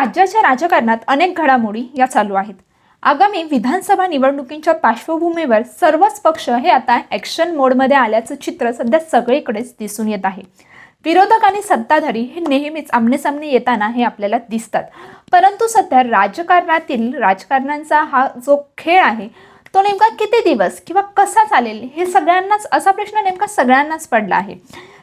राज्याच्या राजकारणात अनेक घडामोडी या चालू आहेत. आगामी विधानसभा निवडणुकींच्या पार्श्वभूमीवर सर्वच पक्ष हे आता ॲक्शन मोडमध्ये आल्याचं चित्र सध्या सगळीकडेच दिसून येत आहे. विरोधक आणि सत्ताधारी हे नेहमीच आमनेसामने येताना हे आपल्याला दिसतात. परंतु सध्या राजकारणातील राजकारणांचा हा जो खेळ आहे तो नेमका किती दिवस किंवा कसा चालेल हे सगळ्यांनाच असा प्रश्न नेमका सगळ्यांनाच पडला आहे.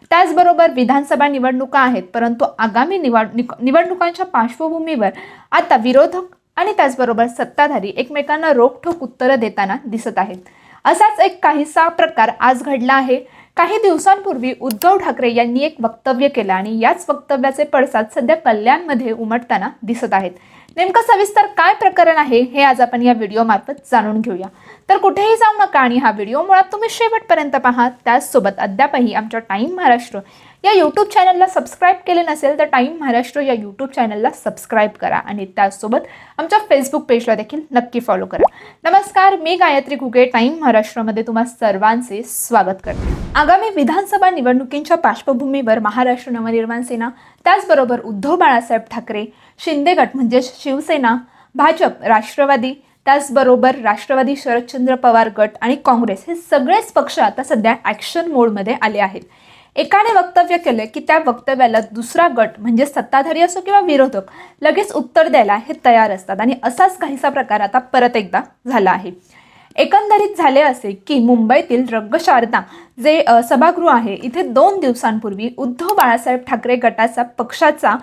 त्याचबरोबर विधानसभा निवडणुका आहेत परंतु आगामी निवड निक- निवडणुकांच्या पार्श्वभूमीवर आता विरोधक आणि त्याचबरोबर सत्ताधारी एकमेकांना रोखठोक उत्तरं देताना दिसत आहेत. असाच एक काहीसा प्रकार आज घडला आहे काही दिवसांपूर्वी उद्धव ठाकरे यांनी एक वक्तव्य केलं आणि याच वक्तव्याचे पडसाद सध्या कल्याणमध्ये उमटताना दिसत आहेत. नेमकं सविस्तर काय प्रकरण आहे हे आज आपण या व्हिडिओमार्फत जाणून घेऊया. तर कुठेही जाऊ नका आणि हा व्हिडिओ मुळात तुम्ही शेवटपर्यंत पहा. त्याचसोबत अद्यापही आमच्या टाईम महाराष्ट्र या यूट्यूब चॅनलला सबस्क्राईब केले नसेल तर टाईम महाराष्ट्र या यूट्यूब चॅनलला सबस्क्राईब करा आणि त्याचसोबत आमच्या फेसबुक पेजला देखील नक्की फॉलो करा. नमस्कार मी गायत्री घुगे. टाईम महाराष्ट्रामध्ये तुम्हा सर्वांचे स्वागत करते. आगामी विधानसभा निवडणुकींच्या पार्श्वभूमीवर महाराष्ट्र नवनिर्माण सेना त्याचबरोबर उद्धव बाळासाहेब ठाकरे शिंदे गट म्हणजे शिवसेना भाजप राष्ट्रवादी त्याचबरोबर राष्ट्रवादी शरदचंद्र पवार गट आणि काँग्रेस हे सगळेच पक्ष आता सध्या ॲक्शन मोडमध्ये आले आहेत. एकाने वक्तव्य केलं की त्या वक्तव्याला दुसरा गट म्हणजे सत्ताधारी असो किंवा विरोधक लगेच उत्तर द्यायला हे तयार असतात आणि असाच काहीसा प्रकार आता परत एकदा झाला आहे. एकंदरीत झाले असे की मुंबईतील रंगशारदा जे सभागृह आहे इथे दोन दिवसांपूर्वी उद्धव बाळासाहेब ठाकरे गटाचा पक्षाचा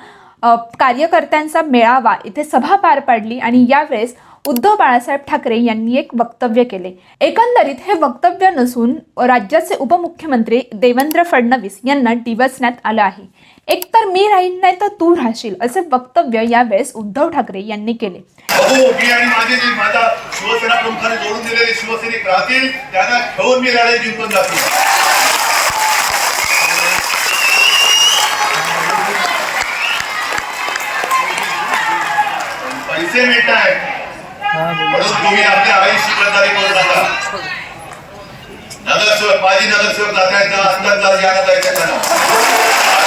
कार्यकर्त्यांचा मेळावा इथे सभा पार पाडली आणि यावेळेस उद्धव बाळासाहेब ठाकरे यांनी एक वक्तव्य केले. एकंदरीत हे वक्तव्य नसून राज्याचे उपमुख्यमंत्री देवेंद्र फडणवीस यांना डिवचण्यात आलं आहे. एकतर मी राहीन नाही तर तू राहशील असे वक्तव्य यावेळेस उद्धव ठाकरे यांनी केले. हो, पैसे म्हणून तुम्ही आपल्या करू नका. नगरसेवक माजी नगरसेवक जाता आहेत ना अंतर जायचं त्यांना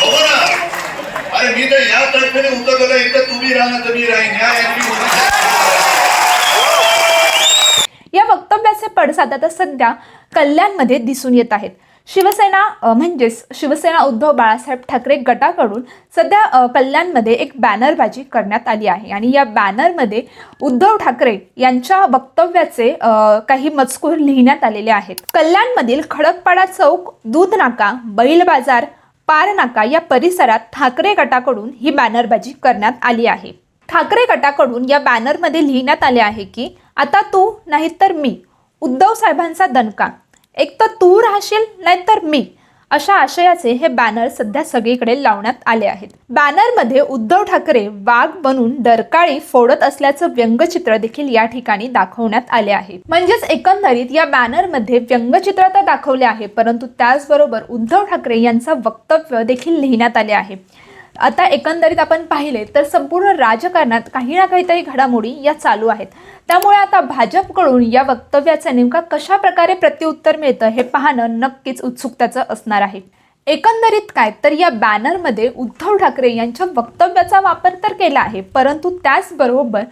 बघू ना अरे मी तर या तर्फेने उतरलेलं इथं मी या वक्तव्याचे पडसाद आता सध्या कल्याणमध्ये दिसून येत आहेत. शिवसेना म्हणजेच शिवसेना उद्धव बाळासाहेब ठाकरे गटाकडून सध्या कल्याणमध्ये एक बॅनरबाजी करण्यात आली आहे. आणि या बॅनरमध्ये उद्धव ठाकरे यांच्या वक्तव्याचे काही मजकूर लिहिण्यात आलेले आहेत. कल्याणमधील खडकपाडा चौक दूध नाका बैल बाजार पारनाका या परिसरात ठाकरे गटाकडून ही बॅनरबाजी करण्यात आली आहे. ठाकरे गटाकडून या बॅनरमध्ये लिहिण्यात आले आहे की आता तू नाहीतर मी उद्धव साहेबांचा दणका. एक तर तू राहशील नाहीतर मी. अशा आशयाचे हे बॅनर सध्या सगळीकडे लावण्यात आले आहेत. बॅनरमध्ये उद्धव ठाकरे वाघ बनून डरकाळी फोडत असल्याचं व्यंगचित्र देखील या ठिकाणी दाखवण्यात आले आहे. म्हणजेच एकंदरीत या बॅनरमध्ये व्यंगचित्र तर दाखवले आहे परंतु त्याचबरोबर उद्धव ठाकरे यांचं वक्तव्य देखील लिहिण्यात आले आहे. आता एकंदरीत आपण पाहिले तर संपूर्ण राजकारणात काही ना काहीतरी घडामोडी या चालू आहेत. त्यामुळे आता भाजपकडून या वक्तव्याचं नेमका कशा प्रकारे प्रत्युत्तर मिळतं हे पाहणं नक्कीच उत्सुकतेचं असणार आहे. एकंदरीत काय तर या बॅनरमध्ये उद्धव ठाकरे यांच्या वक्तव्याचा वापर तर केला आहे परंतु त्याचबरोबर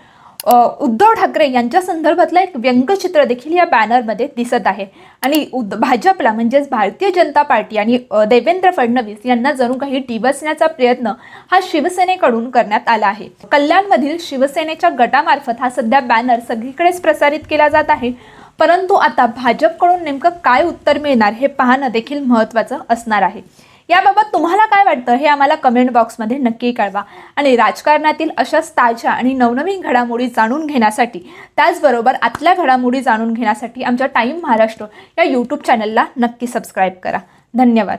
उद्धव ठाकरे यांच्या संदर्भातलं एक व्यंगचित्र देखील या बॅनरमध्ये दिसत आहे. आणि उद भाजपला म्हणजेच भारतीय जनता पार्टी आणि देवेंद्र फडणवीस यांना जणू काही टिबसण्याचा प्रयत्न हा शिवसेनेकडून करण्यात आला आहे. कल्याणमधील शिवसेनेच्या गटामार्फत हा सध्या बॅनर सगळीकडेच प्रसारित केला जात आहे. परंतु आता भाजपकडून नेमकं काय उत्तर मिळणार हे पाहणं देखील महत्त्वाचं असणार आहे. याबाबत तुम्हाला काय वाटतं हे आम्हाला कमेंट बॉक्समध्ये नक्की कळवा. आणि राजकारणातील अशाच ताज्या आणि नवनवीन घडामोडी जाणून घेण्यासाठी त्याचबरोबर आतल्या घडामोडी जाणून घेण्यासाठी आमच्या टाईम महाराष्ट्र या यूट्यूब चॅनलला नक्की सबस्क्राईब करा. धन्यवाद.